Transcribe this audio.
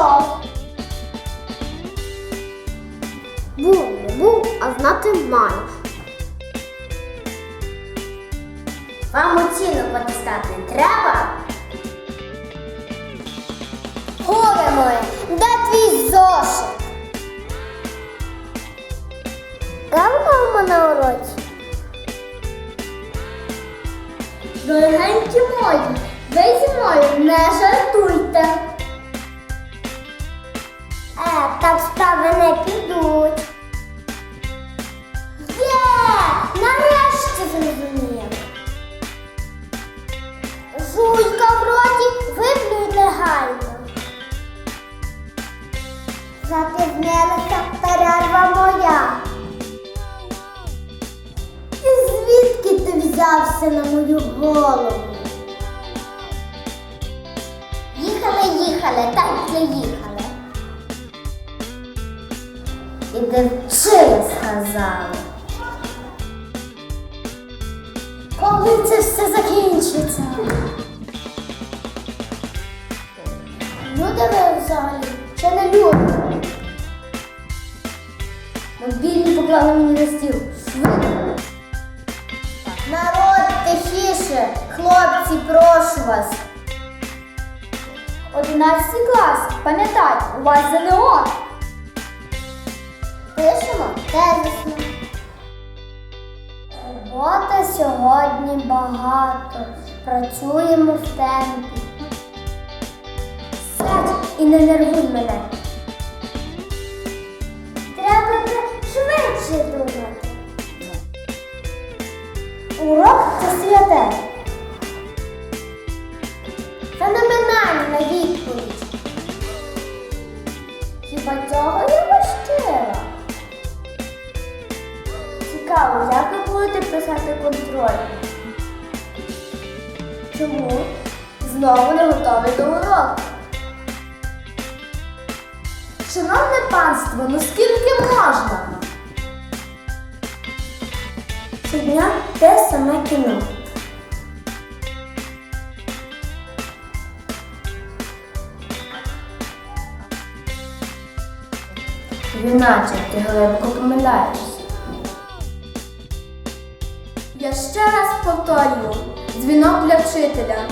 прийшов. Був, не був, а знати маю. Вам оцінок потискати треба? Горе моє, де твій зошит? Давно на уроці. Дорогенькі мої, ви зі мною не жартуйте. Запізнилася перерва моя. І звідки ти взявся на мою голову? Їхали, їхали, так заїхали. І де вчили сказали. Коли це все закінчиться? Люди ви взагалі чи не люди? Мобільні мені на стіл. Народ, тихіше! Хлопці, прошу вас. Одинадцятий клас. Пам'ятай, у вас ЗНО. Пишемо тезисно. Роботи сьогодні багато. Працюємо в темпі. Сядь і не нервуй мене. Швидше думати. Урок це святе. Феноменальна відповідь. Хіба цього я важкила? Цікаво, як ви будете писати контроль? Чому? Знову не готовий до уроку. Шановне панство, ну скільки можна? Щодня те саме кіно. Юначе, ти глибоко помиляєшся. Я ще раз повторюю, дзвінок для вчителя.